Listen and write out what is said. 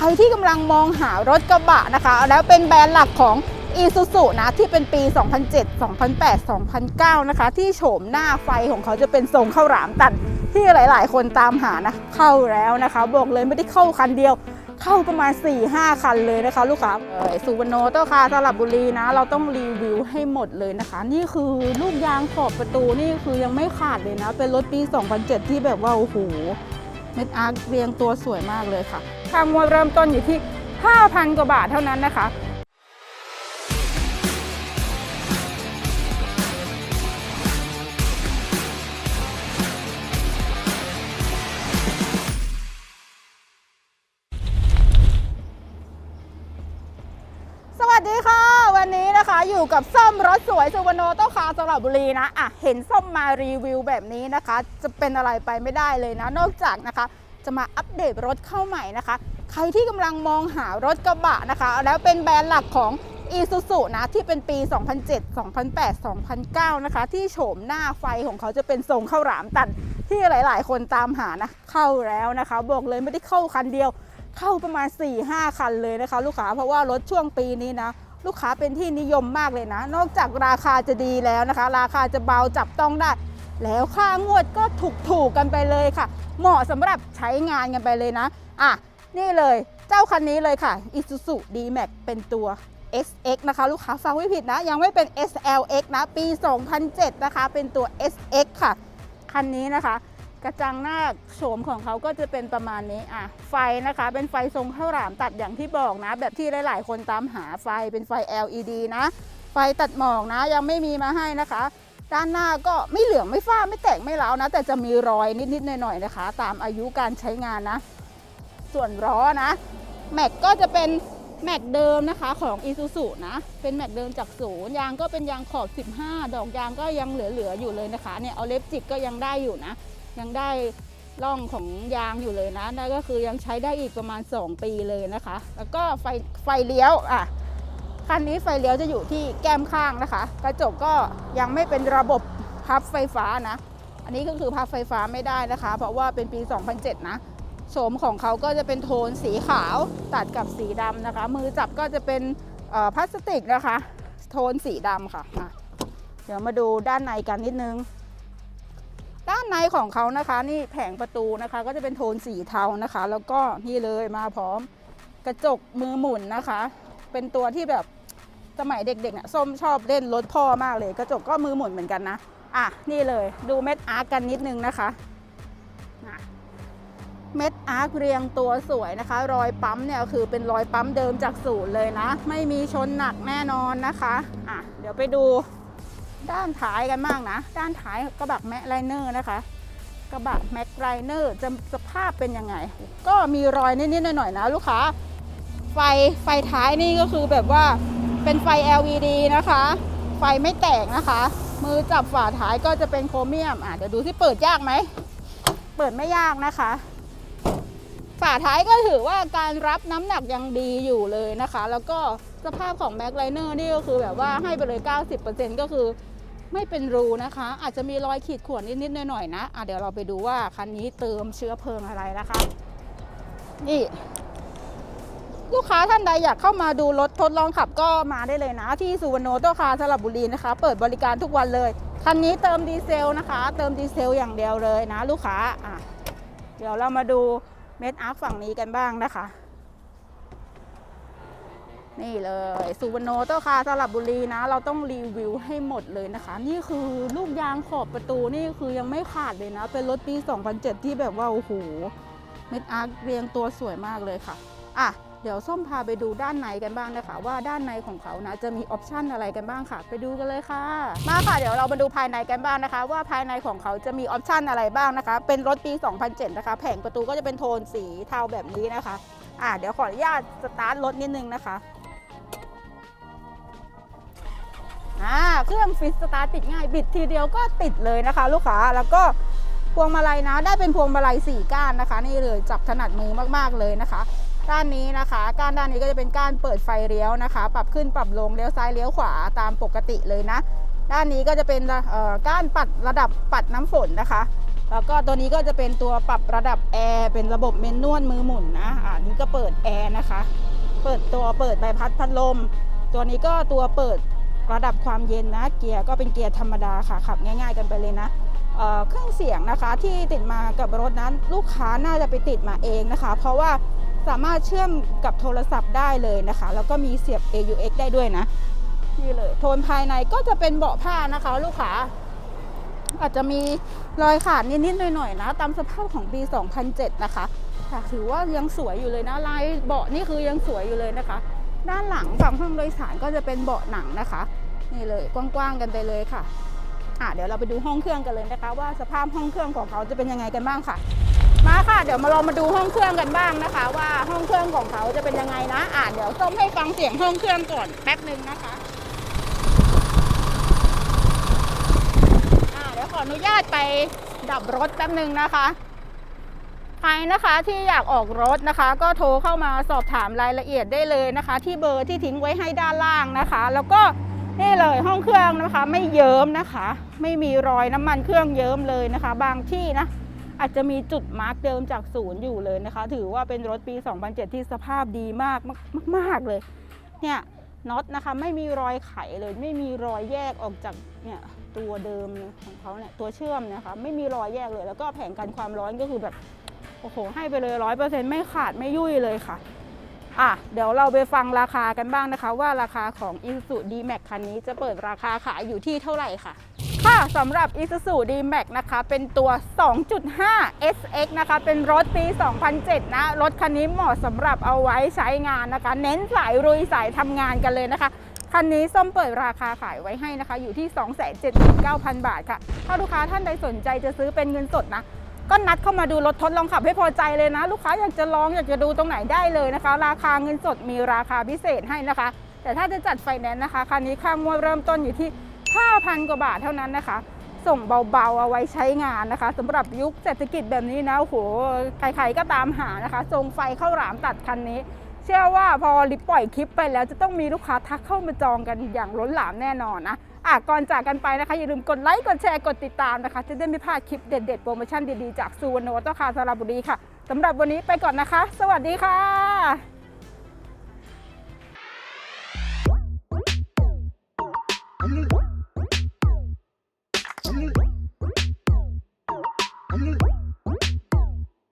ครที่กำลังมองหารถกระบะนะคะ แล้วเป็นแบรนด์หลักของ i s u z u นะที่เป็นปี 2007 2008 2009 นะคะ ที่โฉมหน้าไฟของเขาจะเป็นทรงข้าวหลามตัดที่หลาย ๆ คนตามหานะเข้าแล้วนะคะ บอกเลยไม่ได้เข้าคันเดียว เข้าประมาณ 4-5 คันเลยนะคะ ลูกค้าเอ่อสุวรรณโนโตคาสลับบุรีนะ เราต้องรีวิวให้หมดเลยนะคะ นี่คือลูกยางขอบประตูนี่คือยังไม่ขาดเลยนะ เป็นรถปี 2007 ที่แบบว่าโอ้โห เม็ดอาร์คเรียงตัวสวยมากเลยค่ะทางมวยเริ่มต้นอยู่ที่ 5,000 กว่าบาทเท่านั้นนะคะสวัสดีค่ะวั นะคะอยู่กับส้มรถสวยสุวรรณโนโตคาสระบุรีนะอะเห็นส้มมารีวิวแบบนี้นะคะ จะเป็นอะไรไปไม่ได้เลยนะ นอกจากนะคะ จะมาอัปเดตรถเข้าใหม่นะคะ ใครที่กำลังมองหารถกระบะนะคะ แล้วเป็นแบรนด์หลักของ i s u z u นะที่เป็นปี 2007 2008 2009 นะคะ ที่โฉมหน้าไฟของเขาจะเป็นทรงข้าวหลามตัดที่หลาย ๆ คนตามหานะเข้าแล้วนะคะ บอกเลยไม่ได้เข้าคันเดียว เข้าประมาณ 4-5 คันเลยนะคะ ลูกค้าเพราะว่ารถช่วงปีนี้นะ ลูกค้าเป็นที่นิยมมากเลยนะ นอกจากราคาจะดีแล้วนะคะ ราคาจะเบาจับต้องได้ แล้วค่างวดก็ถูกๆกันไปเลยค่ะ เหมาะสำหรับใช้งานกันไปเลยนะ อะ นี่เลยเจ้าคันนี้เลยค่ะ Isuzu D-Max เป็นตัว SX นะคะลูกค้าฟังไม่ผิดนะ ยังไม่เป็น SLX นะ ปี 2007 นะคะ เป็นตัว SX ค่ะ คันนี้นะคะ กระจังหน้าโฉมของเขาก็จะเป็นประมาณนี้อะไฟนะคะ เป็นไฟทรงข้าวหลามตัดอย่างที่บอกนะ แบบที่หลาย ๆ คนตามหาไฟเป็นไฟ LED นะ ไฟตัดหมอกนะยังไม่มีมาให้นะคะ ด้านหน้าก็ไม่เหลืองไม่ฟ้าไม่แตกไม่ร้าวนะ แต่จะมีรอยนิด ๆ หน่อย ๆ นะคะ ตามอายุการใช้งานนะ ส่วนล้อนะแม็กก็จะเป็นแม็กเดิมนะคะของ i s u z u นะ เป็นแม็กเดิมจากศูนย์ยางก็เป็นยางขอบ 15 ดอกยางก็ยังเหลือ ๆ อยู่เลยนะคะเนี่ยเอาเล็บจิกก็ยังได้อยู่นะ ยังได้ร่องของยางอยู่เลยนะนั่นก็คือยังใช้ได้อีกประมาณ 2 ปีเลยนะคะ แล้วก็ไฟไฟเลี้ยวอะคันนี้ไฟเลี้ยวจะอยู่ที่แก้มข้างนะคะ กระจกก็ยังไม่เป็นระบบพับไฟฟ้านะ อันนี้ก็คือพับไฟฟ้าไม่ได้นะคะ เพราะว่าเป็นปี 2007 นะโฉมของเขาก็จะเป็นโทนสีขาวตัดกับสีดำนะคะ มือจับก็จะเป็นพลาสติกนะคะ โทนสีดำค่ะะเดี๋ยวมาดูด้านในกันนิดนึง ในของเขานะคะ นี่แผงประตูนะคะ ก็จะเป็นโทนสีเทานะคะ แล้วก็นี่เลยมาพร้อมกระจกมือหมุนนะคะ เป็นตัวที่แบบสมัยเด็กๆเนี่ยส้มชอบเล่นรถพ่อมากเลย กระจกก็มือหมุนเหมือนกันนะอะนี่เลยดูเม็ดอาร์กกันนิดนึงนะคะเม็ดอาร์กเรียงตัวสวยนะคะ รอยปั๊มเนี่ยคือเป็นรอยปั๊มเดิมจากศูนย์เลยนะ ไม่มีชนหนักแน่นอนนะคะอะเดี๋ยวไปดู ด้านท้ายกันบ้างนะ ด้านท้ายกระบะแม็กไลเนอร์นะคะ กระบะแม็กไลเนอร์จะสภาพเป็นยังไง ก็มีรอยนิดๆหน่อยๆนะ ลูกค้า ไฟไฟท้ายนี่ก็คือแบบว่าเป็นไฟ LED นะคะ ไฟไม่แตกนะคะ มือจับฝาท้ายก็จะเป็นโครเมียมอะเดี๋ยวดูที่เปิดยากไหม เปิดไม่ยากนะคะฝาท้ายก็ถือว่าการรับน้ำหนักยังดีอยู่เลยนะคะ แล้วก็สภาพของแม็กไลเนอร์นี่ก็คือแบบว่าให้ไปเลย 90%ก็คือ ไม่เป็นรูนะคะ อาจจะมีรอยขีดข่วนนิดๆหน่อยๆนะอะเดี๋ยวเราไปดูว่าคันนี้เติมเชื้อเพลิงอะไรนะคะ นี่ลูกค้าท่านใดอยากเข้ามาดูรถทดลองขับก็มาได้เลยนะ ที่สุวรรณโนโตคาสระบุรีนะคะ เปิดบริการทุกวันเลย คันนี้เติมดีเซลนะคะ เติมดีเซลอย่างเดียวเลยนะ ลูกค้าอะเดี๋ยวเรามาดูเม็ดอาร์ฝั่งนี้กันบ้างนะคะ นี่เลยสุวรรณโนโตคาสระบุรีนะ เราต้องรีวิวให้หมดเลยนะคะ นี่คือลูกยางขอบประตูนี่คือยังไม่ขาดเลยนะ เป็นรถปี 2007 ที่แบบว่าโอ้โหเม็ดอาร์เรียงตัวสวยมากเลยค่ะอะเดี๋ยวส้มพาไปดูด้านในกันบ้างนะคะ ว่าด้านในของเขานะจะมีออปชันอะไรกันบ้างค่ะ ไปดูกันเลยค่ะ มาค่ะเดี๋ยวเรามาดูภายในกันบ้างนะคะ ว่าภายในของเขาจะมีออปชันอะไรบ้างนะคะ เป็นรถปี 2007 นะคะ แผงประตูก็จะเป็นโทนสีเทาแบบนี้นะคะ อะเดี๋ยวขออนุญาตสตาร์ทรถนิดนึงนะคะ เครื่องฟิตสตาร์ทติดง่าย บิดทีเดียวก็ติดเลยนะคะ ลูกค้าแล้วก็พวงมาลัยนะ ได้เป็นพวงมาลัยสี่ก้านนะคะ นี่เลยจับถนัดมือมากๆเลยนะคะด้านนี้นะคะก้านด้านนี้ก็จะเป็นก้านเปิดไฟเลี้ยวนะคะ ปรับขึ้นปรับลงเลี้ยวซ้ายเลี้ยวขวาตามปกติเลยนะ ด้านนี้ก็จะเป็นก้านปัดระดับปัดน้ำฝนนะคะ แล้วก็ตัวนี้ก็จะเป็นตัวปรับระดับแอร์เป็นระบบเมนนวลมือหมุนนะอ่านี่ก็เปิดแอร์นะคะ เปิดตัวเปิดใบพัดพัดลม ตัวนี้ก็ตัวเปิด ระดับความเย็นนะ เกียร์ก็เป็นเกียร์ธรรมดาค่ะขับง่าย ๆ กันไปเลยนะเเครื่องเสียงนะคะที่ติดมากับรถนั้น ลูกค้าน่าจะไปติดมาเองนะคะ เพราะว่าสามารถเชื่อมกับโทรศัพท์ได้เลยนะคะ แล้วก็มีเสียบ AUX ได้ด้วยนะนี่เลยโทนภายในก็จะเป็นเบาะผ้านะคะ ลูกค้าอาจจะมีรอยขาดนิดๆหน่อยๆนะ ตามสภาพของปี 2007 นะคะถือว่ายังสวยอยู่เลยนะลายเบาะนี่คือยังสวยอยู่เลยนะคะ ด้านหลังฝั่งห้องโดยสารก็จะเป็นเบาะหนังนะคะนี่เลยกว้างๆกันไปเลยค่ะอะเดี๋ยวเราไปดูห้องเครื่องกันเลยนะคะว่าสภาพห้องเครื่องของเขาจะเป็นยังไงกันบ้างค่ะ มาค่ะ เดี๋ยวมาลองมาดูห้องเครื่องกันบ้างนะคะ ว่าห้องเครื่องของเขาจะเป็นยังไงนะอะเดี๋ยวส้มให้ฟังเสียงห้องเครื่องก่อนแป๊บหนึ่งนะคะอ่าเดี๋ยวขออนุญาตไปดับรถแป๊บหนึ่งนะคะ ใครนะคะที่อยากออกรถนะคะ ก็โทรเข้ามาสอบถามรายละเอียดได้เลยนะคะ ที่เบอร์ที่ทิ้งไว้ให้ด้านล่างนะคะ แล้วก็นี่เลยห้องเครื่องนะคะ ไม่เยิ้มนะคะ ไม่มีรอยน้ำมันเครื่องเยิ้มเลยนะคะ บางที่นะอาจจะมีจุดมาร์กเดิมจากศูนย์อยู่เลยนะคะ ถือว่าเป็นรถปี 2007 ที่สภาพดีมากมากมากเลย เนี่ยน็อตนะคะไม่มีรอยไขเลยไม่มีรอยแยกออกจากเนี่ยตัวเดิมของเขาเนี่ยตัวเชื่อมนะคะ ไม่มีรอยแยกเลย แล้วก็แผงกันความร้อนก็คือแบบ โอ้โห ให้ไปเลยร้อยเปอร์เซ็นต์ไม่ขาดไม่ยุ่ยเลยค่ะ อะ เดี๋ยวเราไปฟังราคากันบ้างนะคะ ว่าราคาของ Isuzu D-Max คันนี้จะเปิดราคาขายอยู่ที่เท่าไหร่ค่ะ ค่ะสำหรับ Isuzu D-Max นะคะ เป็นตัว 2.5 SX นะคะ เป็นรถปี 2007 นะ รถคันนี้เหมาะสำหรับเอาไว้ใช้งานนะคะ เน้นสายรุยสายทำงานกันเลยนะคะคันนี้ส้มเปิดราคาขายไว้ให้นะคะ อยู่ที่ 279,000 บาทค่ะ ถ้าลูกค้าท่านใดสนใจจะซื้อเป็นเงินสดนะ ก็นัดเข้ามาดูรถทดลองขับให้พอใจเลยนะ ลูกค้าอยากจะลองอยากจะดูตรงไหนได้เลยนะคะ ราคาเงินสดมีราคาพิเศษให้นะคะ แต่ถ้าจะจัดไฟแนนซ์นะคะคันนี้ค่างวดเริ่มต้นอยู่ที่ 5,000 กว่าบาทเท่านั้นนะคะ ส่งเบาๆเอาไว้ใช้งานนะคะสำหรับยุคเศรษฐกิจแบบนี้นะโอ้โหใครๆก็ตามหานะคะทรงไฟเข้าหลามตัดคันนี้ เชื่อว่าพอลิปปล่อยคลิปไปแล้วจะต้องมีลูกค้าทักเข้ามาจองกันอย่างล้นหลามแน่นอนนะอะก่อนจากกันไปนะคะ อย่าลืมกดไลค์กดแชร์กดติดตามนะคะ จะได้ไม่พลาดคลิปเด็ดๆโปรโมชั่นดีๆ จากซูวรรณวัฒน์คาสระบุรีค่ะสำหรับวันนี้ไปก่อนนะคะ สวัสดีค่ะ